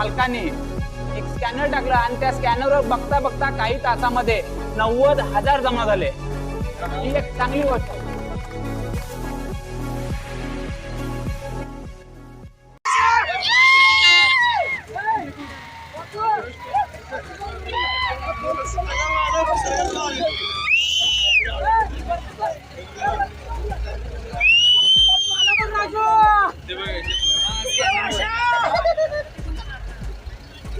मालकाने एक स्कॅनर टाकला आणि त्या स्कॅनरवर बघता बघता काही तासामध्ये नव्वद हजार जमा झाले. ही एक चांगली गोष्ट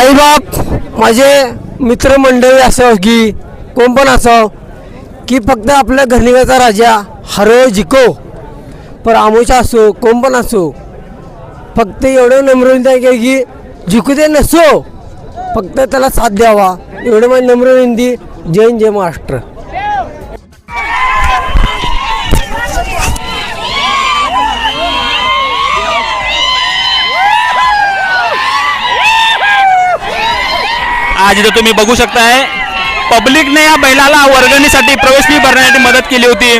आईबाप माझे मित्रमंडळी असो की कोण पण असो की फक्त आपल्या घरनिगाचा राजा हरो जिको. पर आमोशा असो कोण पण असो फक्त एवढं नम्र आहे की जिकू दे नसो. फक्त त्याला साथ द्यावा. एवढं माझी नम्र विनंती. जय जय महाराष्ट्र. आज इथं तुम्ही बघू शकताय. पब्लिकने या बैलाला वर्गणीसाठी प्रवेश फी भरण्यासाठी मदत केली होती.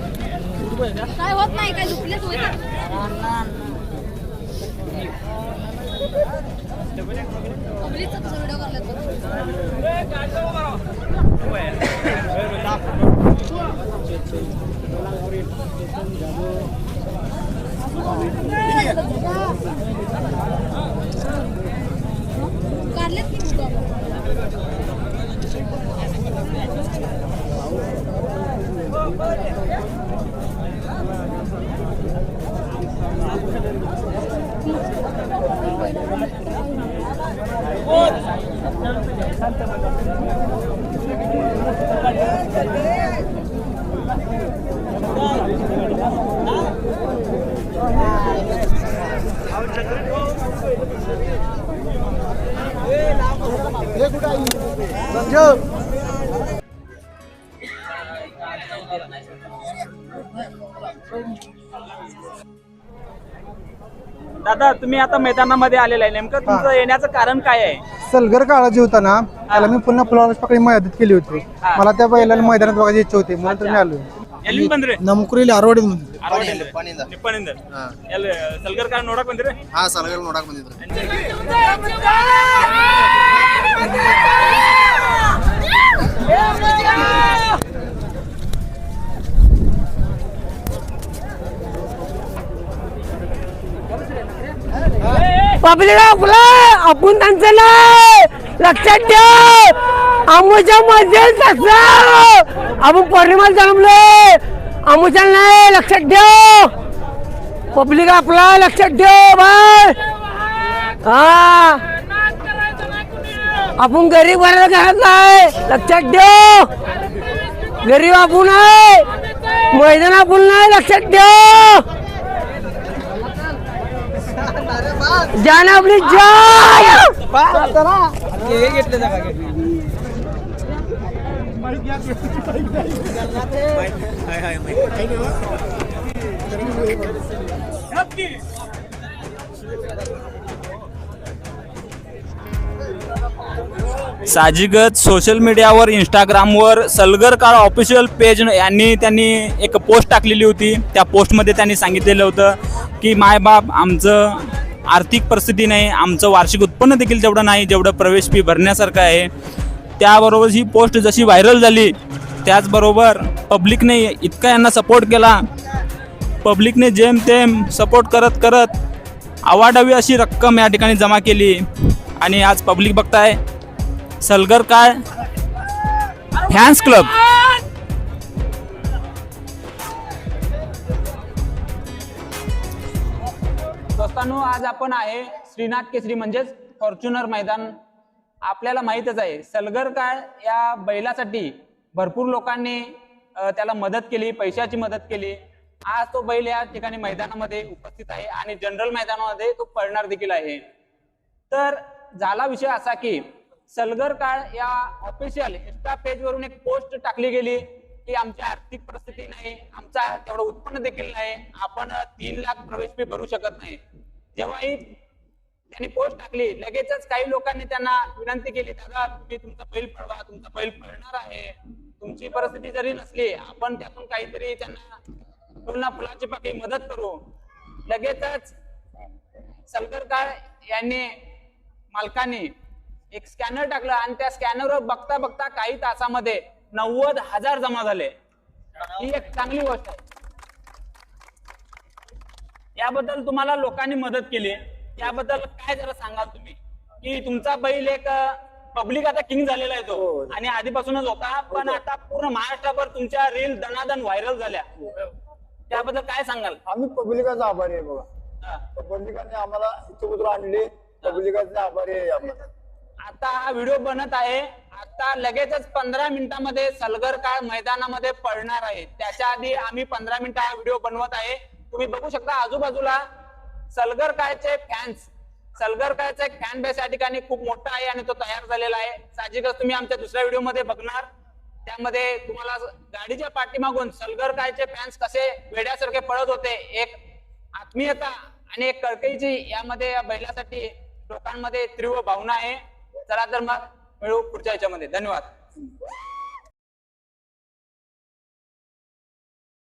काय होत नाही काय दुखलेच होत पब्लिकचा व्हिडिओ करला काढलेत की दादा तुम्ही आता मैदानामध्ये आलेला आहे. नेमकं तुमचं येण्याचं कारण काय आहे? सलगर काळाजी होता ना त्याला मी पुन्हा फुलावर पकडे मदत केली होती. मला त्या बैलाला मैदानात बघायची इच्छा होती म्हणून तुम्ही आलो एलिन बंद्रे. नमकुरीला म्हणतो ಅರವಟ್ಟಿಂದ ನಿಪ್ಪಣಿಂದ ಎಲ್ಲಿ ಸಲ್ಗರ್ ಕಾರ್ ನೋಡಕ್ ಬಂದಿರಿ ಹಾ ಸಲಗಲ್ ನೋಡಕ್ ಬಂದಿದ್ರು पब्लिक आपला आपण त्यांचं नाही लक्षात ठेव आमच्या मध्ये तसं आपण पौर्णिमाला जन्मलोय अमुचल नाही लक्षात ठेव. पब्लिक आपला लक्षात ठेव बाय हा. आपण गरीब घराला घरात नाही लक्षात ठेव. गरीब आपण आहे मैदान आपण नाही लक्षात ठेव. जान आपली जान. साहजिकच सोशल मीडियावर इंस्टाग्रामवर सलगरकार ऑफिशियल पेज यांनी त्यांनी एक पोस्ट टाकलेली होती. त्या पोस्टमध्ये त्यांनी सांगितलेलं होतं की मायबाप आमचं आर्थिक परिस्थिती नाही आमचं वार्षिक उत्पन्न देखील तेवढं नाही जेवढं प्रवेश फी भरण्यासारखं आहे. त्याबरोबर ही पोस्ट जशी व्हायरल झाली त्याचबरोबर पब्लिकने इतका यांना सपोर्ट केला. पब्लिकने जेमतेम सपोर्ट करत करत आवाडावी अशी रक्कम या ठिकाणी जमा केली आणि आज पब्लिक बघताय सलगर काय? Fans club. दोस्तांनो आज आपण आहे श्रीनाथ केसरी म्हणजेच फॉर्च्युनर मैदान. आपल्याला माहीतच आहे. सलगर काळ या बैलासाठी भरपूर लोकांनी त्याला मदत केली पैशाची मदत केली. आज तो बैल या ठिकाणी मैदानामध्ये उपस्थित आहे आणि जनरल मैदानामध्ये तो पळणार देखील आहे. तर झाला विषय असा की सलगर काळ या ऑफिशियल इंस्टा पेज वरून एक पोस्ट टाकली गेली की आमची आर्थिक परिस्थिती नाही आमचा तेवढं उत्पन्न देखील नाही आपण तीन लाख प्रवेश फी भरू शकत नाही. जेव्हाही त्यांनी पोस्ट टाकली. लगेचच काही लोकांनी त्यांना विनंती केली दादा तुम्ही तुमचा बैल पळवा तुमचा बैल पळणार आहे. तुमची परिस्थिती जरी नसली आपण त्यातून काहीतरी त्यांना पूर्ण फुलाची पाकी मदत करू. लगेचच सलगर काळ यांनी मालकाने एक स्कॅनर टाकलं आणि त्या स्कॅनरवर बघता बघता काही तासामध्ये नव्वद हजार जमा झाले. ही एक चांगली गोष्ट आहे. याबद्दल तुम्हाला लोकांनी मदत केली. याबद्दल काय जरा सांगाल तुम्ही? की तुमचा बैल एक पब्लिक आता किंग झालेला आहे तो. आणि आधीपासूनच होता पण आता पूर्ण महाराष्ट्राभर तुमच्या रील दनादन व्हायरल झाल्या. त्याबद्दल काय सांगाल? आम्ही पब्लिकाचा आभारी आहे बघा. हा. पब्लिकाने आम्हाला इथं आणले. पब्लिकाचे आभारी आहे आम्हाला. आता हा व्हिडिओ बनत आहे. आता लगेचच पंधरा मिनिटांमध्ये सलगर काळ मैदानामध्ये पडणार आहे. त्याच्या आधी आम्ही पंधरा मिनिटं हा व्हिडिओ बनवत आहे. तुम्ही बघू शकता आजूबाजूला सलगर कायचे फॅन्स सलगर काळचा एक फॅन बेस या ठिकाणी खूप मोठा आहे आणि तो तयार झालेला आहे. साहजिकच तुम्ही आमच्या दुसऱ्या व्हिडिओमध्ये बघणार. त्यामध्ये तुम्हाला गाडीच्या पाठीमागून सलगर कायचे फॅन्स कसे वेड्यासारखे पळत होते एक आत्मीयता आणि एक कळकळीची यामध्ये या बैलासाठी लोकांमध्ये तीव्र भावना आहे. चला तर मग मिळू पुढच्या याच्यामध्ये. धन्यवाद.